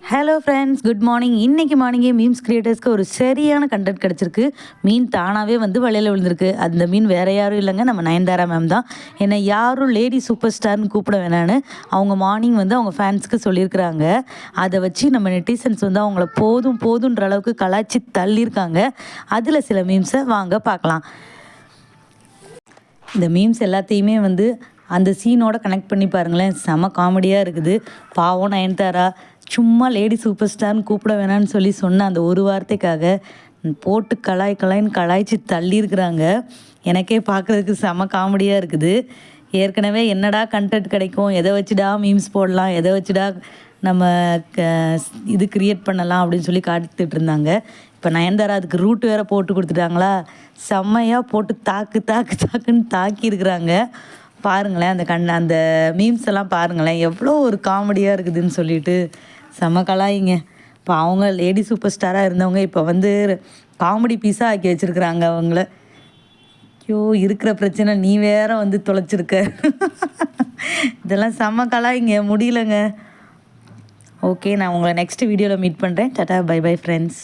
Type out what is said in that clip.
Hello friends good morning இன்றைக்கி மார்னிங்கே memes கிரியேட்டர்ஸ்க்கு ஒரு சரியான கண்டென்ட் கிடச்சிருக்கு. மீன் தானாகவே வந்து வலையில் விழுந்திருக்கு. அந்த மீன் வேறு யாரும் இல்லைங்க. நம்ம நயன்தாரா மேம் தான். என்னை யாரும் லேடி சூப்பர் ஸ்டார்னு கூப்பிட வேணான்னு அவங்க மார்னிங் வந்து அவங்க ஃபேன்ஸுக்கு சொல்லியிருக்கிறாங்க. அதை வச்சு நம்ம நெட்டிசன்ஸ் வந்து அவங்கள போதும் போதுன்ற அளவுக்கு கலாச்சி தள்ளியிருக்காங்க. அதில் சில மீம்ஸை வாங்க பார்க்கலாம். இந்த மீம்ஸ் எல்லாத்தையுமே வந்து அந்த சீனோட கனெக்ட் பண்ணி பாருங்களேன். செம காமெடியாக இருக்குது. பாவம் நயன்தாரா. சும்மா லேடி சூப்பர் ஸ்டார்னு கூப்பிட வேணாம்னு சொல்லி சொன்ன அந்த ஒரு வார்த்தைக்காக போட்டு கலாய் கலாய்ன்னு கலாய்ச்சி தள்ளியிருக்கிறாங்க. எனக்கே பார்க்குறதுக்கு செம காமெடியாக இருக்குது. ஏற்கனவே என்னடா கண்டென்ட் கிடைக்கும்? எதை வச்சுடா மீம்ஸ் போடலாம்? எதை வச்சுடா நம்ம க இது கிரியேட் பண்ணலாம் அப்படின்னு சொல்லி காத்துட்டு இருந்தாங்க. இப்போ நயன்தாரா அதுக்கு ரூட் வேற போட்டு கொடுத்துட்டாங்களா? செம்மையாக போட்டு தாக்கு தாக்கு தாக்குன்னு தாக்கியிருக்கிறாங்க. பாருங்களேன் அந்த கண் அந்த மீம்ஸ் எல்லாம் பாருங்களேன். எவ்வளோ ஒரு காமெடியாக இருக்குதுன்னு சொல்லிட்டு செம கலாயிங்க. இப்போ அவங்க லேடி சூப்பர் ஸ்டாராக இருந்தவங்க இப்போ வந்து காமெடி பீஸாக ஆக்கி வச்சுருக்குறாங்க அவங்கள. ஐயோ இருக்கிற பிரச்சனை நீ வேற வந்து தொலைச்சிருக்க. இதெல்லாம் செம கலாயிங்க முடியலங்க. ஓகே நான் உங்களை நெக்ஸ்ட் வீடியோவில் மீட் பண்ணுறேன் டாட்டா பை பை ஃப்ரெண்ட்ஸ்